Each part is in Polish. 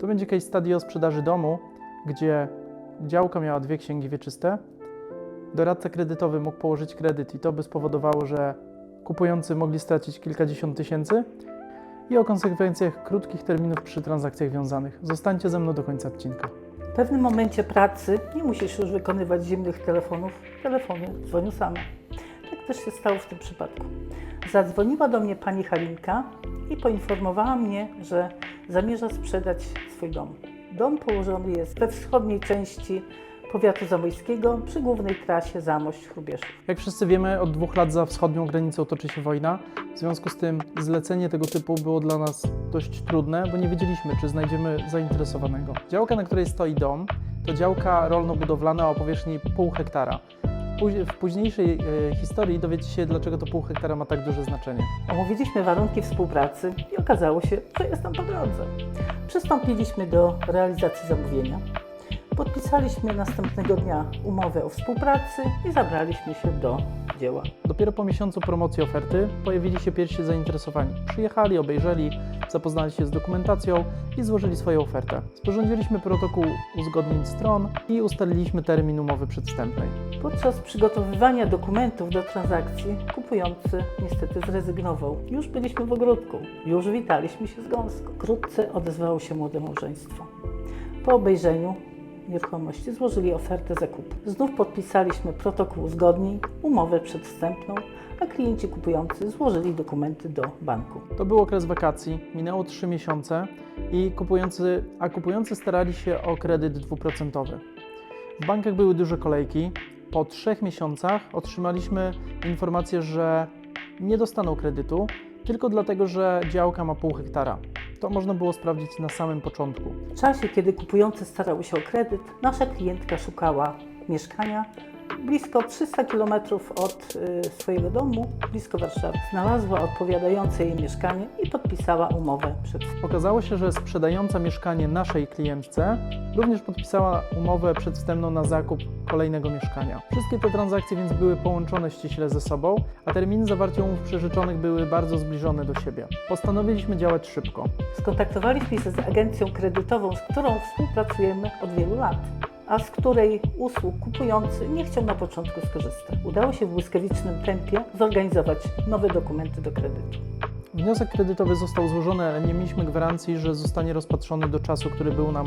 To będzie case study o sprzedaży domu, gdzie działka miała dwie księgi wieczyste. Doradca kredytowy mógł położyć kredyt i to by spowodowało, że kupujący mogli stracić kilkadziesiąt tysięcy i o konsekwencjach krótkich terminów przy transakcjach wiązanych. Zostańcie ze mną do końca odcinka. W pewnym momencie pracy nie musisz już wykonywać zimnych telefonów. Telefony dzwonią same. Tak też się stało w tym przypadku. Zadzwoniła do mnie pani Halinka i poinformowała mnie, że zamierza sprzedać swój dom. Dom położony jest we wschodniej części powiatu zamojskiego przy głównej trasie Zamość-Hrubieszów. Jak wszyscy wiemy, od dwóch lat za wschodnią granicą toczy się wojna. W związku z tym zlecenie tego typu było dla nas dość trudne, bo nie wiedzieliśmy, czy znajdziemy zainteresowanego. Działka, na której stoi dom, to działka rolno-budowlana o powierzchni pół hektara. W późniejszej e, historii dowiecie się, dlaczego to pół hektara ma tak duże znaczenie. Omówiliśmy warunki współpracy i okazało się, że jest nam po drodze. Przystąpiliśmy do realizacji zamówienia. Podpisaliśmy następnego dnia umowę o współpracy i zabraliśmy się do dzieła. Dopiero po miesiącu promocji oferty pojawili się pierwsi zainteresowani. Przyjechali, obejrzeli, zapoznali się z dokumentacją i złożyli swoją ofertę. Sporządziliśmy protokół uzgodnień stron i ustaliliśmy termin umowy przedwstępnej. Podczas przygotowywania dokumentów do transakcji kupujący niestety zrezygnował. Już byliśmy w ogródku, już witaliśmy się z gąską. Wkrótce odezwało się młode małżeństwo. Po obejrzeniu nieruchomości złożyli ofertę zakupu. Znów podpisaliśmy protokół uzgodnień, umowę przedwstępną, a klienci kupujący złożyli dokumenty do banku. To był okres wakacji, minęło 3 miesiące i kupujący, a kupujący starali się o kredyt dwuprocentowy. W bankach były duże kolejki. Po trzech miesiącach otrzymaliśmy informację, że nie dostaną kredytu tylko dlatego, że działka ma pół hektara. To można było sprawdzić na samym początku. W czasie, kiedy kupujący starał się o kredyt, nasza klientka szukała mieszkania blisko 300 km od y, swojego domu, blisko Warszawy. Znalazła odpowiadające jej mieszkanie i podpisała umowę przed Okazało się, że sprzedająca mieszkanie naszej klientce również podpisała umowę przedwstępną na zakup kolejnego mieszkania. Wszystkie te transakcje więc były połączone ściśle ze sobą, a terminy zawarcia umów przeżyczonych były bardzo zbliżone do siebie. Postanowiliśmy działać szybko. Skontaktowaliśmy się z agencją kredytową, z którą współpracujemy od wielu lat, a z której usług kupujący nie chciał na początku skorzystać. Udało się w błyskawicznym tempie zorganizować nowe dokumenty do kredytu. Wniosek kredytowy został złożony, ale nie mieliśmy gwarancji, że zostanie rozpatrzony do czasu, który był nam,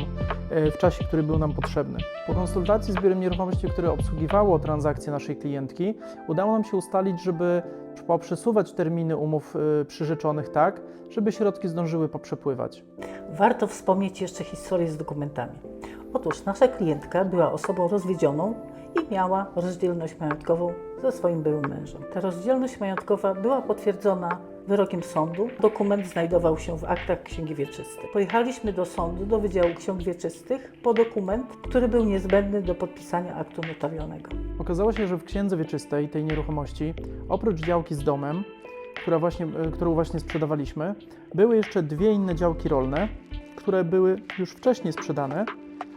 e, w czasie, który był nam potrzebny. Po konsultacji z biurem nieruchomości, które obsługiwało transakcje naszej klientki, udało nam się ustalić, żeby poprzesuwać terminy umów e, przyrzeczonych tak, żeby środki zdążyły poprzepływać. Warto wspomnieć jeszcze historię z dokumentami. Otóż nasza klientka była osobą rozwiedzioną i miała rozdzielność majątkową ze swoim byłym mężem. Ta rozdzielność majątkowa była potwierdzona wyrokiem sądu. Dokument znajdował się w aktach Księgi Wieczystej. Pojechaliśmy do sądu, do Wydziału Ksiąg Wieczystych po dokument, który był niezbędny do podpisania aktu notarialnego. Okazało się, że w księdze wieczystej tej nieruchomości, oprócz działki z domem, która właśnie, e, którą właśnie sprzedawaliśmy, były jeszcze dwie inne działki rolne, które były już wcześniej sprzedane,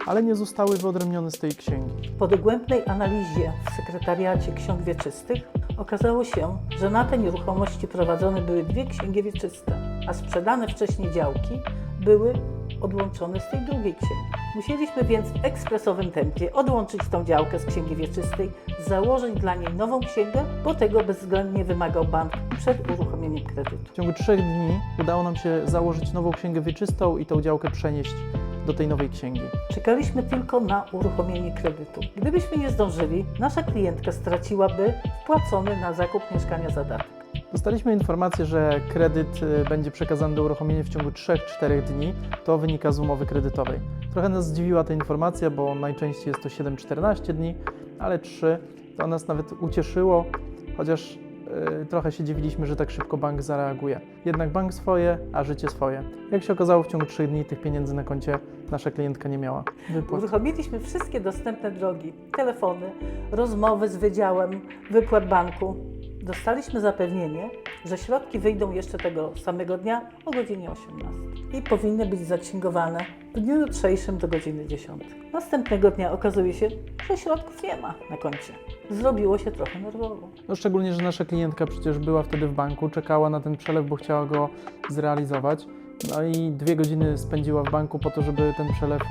ale nie zostały wyodrębnione z tej księgi. Po dogłębnej analizie w sekretariacie ksiąg wieczystych okazało się, że na te nieruchomości prowadzone były dwie księgi wieczyste, a sprzedane wcześniej działki były odłączone z tej drugiej księgi. Musieliśmy więc w ekspresowym tempie odłączyć tą działkę z księgi wieczystej, założyć dla niej nową księgę, bo tego bezwzględnie wymagał bank przed uruchomieniem kredytu. W ciągu trzech dni udało nam się założyć nową księgę wieczystą i tą działkę przenieść do tej nowej księgi. Czekaliśmy tylko na uruchomienie kredytu. Gdybyśmy nie zdążyli, nasza klientka straciłaby wpłacony na zakup mieszkania zadatek. Dostaliśmy informację, że kredyt y, będzie przekazany do uruchomienia w ciągu 3-4 dni. To wynika z umowy kredytowej. Trochę nas zdziwiła ta informacja, bo najczęściej jest to 7-14 dni, ale 3 to nas nawet ucieszyło, chociaż trochę się dziwiliśmy, że tak szybko bank zareaguje. Jednak bank swoje, a życie swoje. Jak się okazało, w ciągu 3 dni tych pieniędzy na koncie nasza klientka nie miała. Wypłat. Uruchomiliśmy wszystkie dostępne drogi, telefony, rozmowy z wydziałem wypłat banku. Dostaliśmy zapewnienie, że środki wyjdą jeszcze tego samego dnia o godzinie 18 i powinny być zaksięgowane w dniu jutrzejszym do godziny 10. Następnego dnia okazuje się, że środków nie ma na koncie. Zrobiło się trochę nerwowo. No szczególnie, że nasza klientka przecież była wtedy w banku, czekała na ten przelew, bo chciała go zrealizować. No i dwie godziny spędziła w banku po to, żeby ten przelew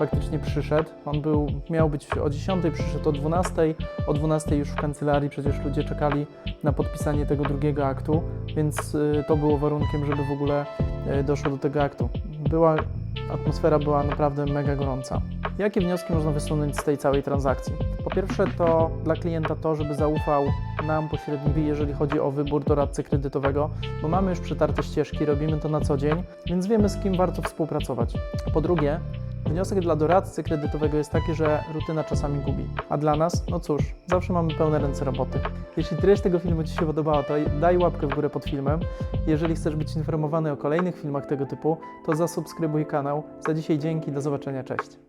faktycznie przyszedł. On był, miał być o 10, przyszedł o 12, o 12 już w kancelarii przecież ludzie czekali na podpisanie tego drugiego aktu, więc y, to było warunkiem, żeby w ogóle y, doszło do tego aktu. Była, atmosfera była naprawdę mega gorąca. Jakie wnioski można wysunąć z tej całej transakcji? Po pierwsze to dla klienta to, żeby zaufał nam pośrednikowi, jeżeli chodzi o wybór doradcy kredytowego, bo mamy już przetarte ścieżki, robimy to na co dzień, więc wiemy z kim warto współpracować. Po drugie, wniosek dla doradcy kredytowego jest taki, że rutyna czasami gubi. A dla nas, no cóż, zawsze mamy pełne ręce roboty. Jeśli treść tego filmu Ci się podobała, to daj łapkę w górę pod filmem. Jeżeli chcesz być informowany o kolejnych filmach tego typu, to zasubskrybuj kanał. Za dzisiaj dzięki, do zobaczenia, cześć.